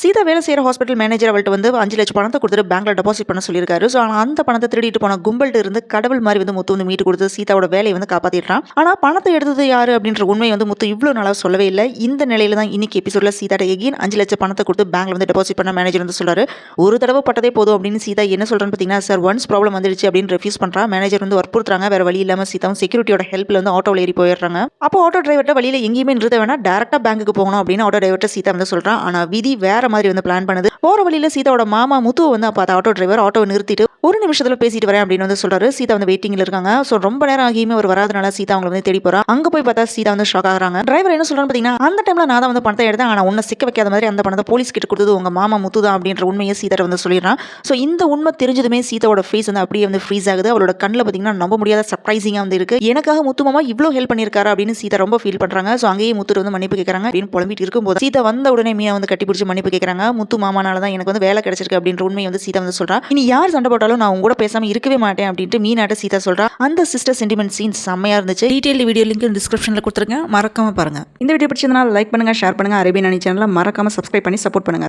சீதா வேலை செய்கிற hospital manager அவள்கிட்ட வந்து அஞ்சு லட்சம் பணத்தை கொடுத்துட்டு பேங்க்ல டெபாசிட் பண்ண சொல்லியிருக்காரு. ஸோ ஆனால் அந்த பணத்தை திருடிட்டு போன கும்பல்ட்டு இருந்து கடவுள் மாதிரி வந்து முத்து வந்து மீட்டு கொடுத்து சீதாவோட வேலையை வந்து காப்பாற்றிடுறான் ஆனால் பணத்தை எடுத்தது யாரு அப்படின்ற உண்மை வந்து முத்து இவ்வளோ நல்லா சொல்லவே இல்லை. இந்த நிலையில தான் இன்னைக்கு எபிசோட்ல சீதாட்ட எகின் அஞ்சு லட்சம் பணத்தை கொடுத்து பேங்க்ல வந்து டெபாசிட் பண்ண மேனேஜர் வந்து சொல்றாரு. ஒரு தடவை பட்டதே போதும் அப்படின்னு சீதா என்ன சொல்றான்னு பார்த்தீங்கன்னா சார் ஒன்ஸ் ப்ராப்ளம் வந்துடுச்சு அப்படின்னு ரெஃப்யூஸ் பண்ணுறான் மேனேஜர் வந்து வற்புறுத்துறாங்க வேற வழி இல்லாமல் சீதாவும் செக்யூரிட்டியோட ஹெல்ப்ல வந்து ஆட்டோவில் ஏறி போயிடுறாங்க. அப்போ ஆட்டோ டிரைவர்ட்ட வழியில எங்கேயுமே நிறுத்த வேணா டேரக்டா பேங்க்குக்கு போகணும் அப்படின்னு ஆட்டோ டிரைவர்ட்ட சீதா வந்து சொல்றான். ஆனால் விதி வேற மாதிரி வந்து பிளான் பண்ணுது. போற வழியில சீதாவோட மாமா முத்துவை வந்து அப்போ ஆட்டோ டிரைவர் ஆட்டோ நிறுத்திட்டு ஒரு நிமிஷத்தில் பேசிட்டு வரேன் அப்படின்னு வந்து சொல்றாரு. சீதா வந்து வெயிட்டிங்ல இருக்காங்க. ஸோ ரொம்ப நேரம் ஆகியுமே அவர் வராதனால சீதா அவங்களை வந்து தேடி போறா. அங்க போய் பார்த்தா சீதா வந்து ஷாக் ஆகுறாங்க. டிரைவர் என்ன சொல்றான்னு பார்த்தீங்கன்னா அந்த டைம்ல நான் தான் வந்து பணத்தை எடுத்தேன். ஆனால் உன்னை சிக்க வைக்காத மாதிரி அந்த பணத்தை போலீஸ் கிட்ட கொடுத்தது உங்க மாமா முத்து தான் அப்படின்ற உண்மையை சீதா வந்து சொல்லிடுறான் ஸோ இந்த உண்மை தெரிஞ்சதுமே சீதாவோட ஃபேஸ் வந்து அப்படியே வந்து ஃப்ரீஸ் ஆகுது. அவளோட கண்ணில் பார்த்தீங்கன்னா நம்ப முடியாத சர்ப்ரைசிங்காக வந்து இருக்கு. எனக்காக முத்து மாமா இவ்வளோ ஹெல்ப் பண்ணியிருக்காரு அப்படின்னு சீதா ரொம்ப ஃபீல் பண்றாங்க. ஸோ அங்கேயே முத்து வந்து மன்னிப்பு கேட்கறாங்க அப்படின்னு புலம்பிட்டு இருக்கும்போது சீதா வந்த உடனே மீனா வந்து கட்டி பிடிச்சி மன்னிப்பு கேட்கறாங்க முத்து மாமானால தான் எனக்கு வந்து வேலை கிடைச்சிருக்கு அப்படின்ற உண்மையை வந்து சீதா வந்து சொல்றா. இனி யார் சண்டை போட்டாலும் நான் உங்க கூட பேசாம இருக்கவே மாட்டேன் அப்படின்ட்டு மீனாட்ட சீதா சொல்றா. அந்த சிஸ்டர் சென்டிமெண்ட் சீன் செம்மையா இருந்துச்சு. டீடைல் வீடியோ லிங்க் டிஸ்கிரிப்ஷன்ல கொடுத்துருங்க மறக்காம பாருங்க. இந்த வீடியோ பிடிச்சதுனால லைக் பண்ணுங்க ஷேர் பண்ணுங்க. அரேபியன் அணி சேனல மறக்காம சப்ஸ்கிரைப் பண்ணி சப்போர்ட் பண்ணுங்க.